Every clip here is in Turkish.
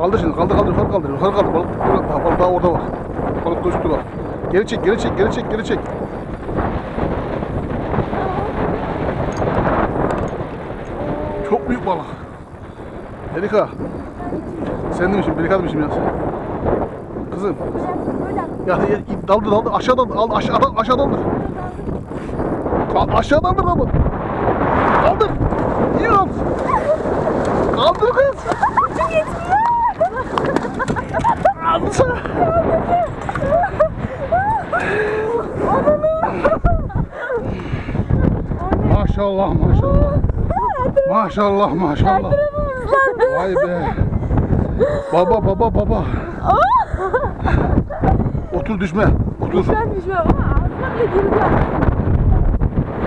Kaldır şimdi kaldır kaldır yukarı kaldır yukarı kaldır balık daha, balık daha orada var. Balık da üstü var. Geri çek geri çek geri çek geri çek. Çok büyük balık. Erika. Sen demişim, Erika demişim ya. Kızım. Ya, ya daldı daldı aşağıdan al aşağıdan aşağıdan Kal aşağıdan da mı? Kaldır. Yiyorum. Kaldır kız. Maşallah maşallah. Maşallah maşallah. Vay be. Baba baba baba. Otur düşme. Otur. Ben düşüyorum ama ağzına bile girdi.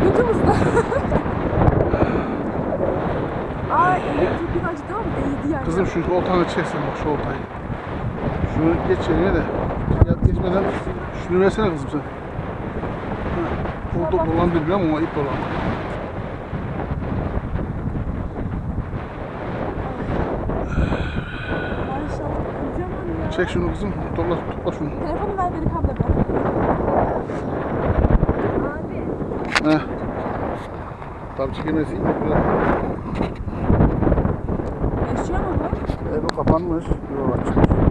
Götüm ıslak. Aa elim çok gün acıdı ama değdi yani. Kızım şu oltanı çeksin bak şu oltayı. Şunu geç yerine de. Ya geçmeden şunu versene kızım sen. Burada dolandı bilmem ama ip ya. Çek şunu kızım. Topla, topla şunu. Telefonu ver beni kablo. Abi. Heh. Tabii çekemezsin. Yaşıyor mu bu? E bu kapanmış. Yok açmış.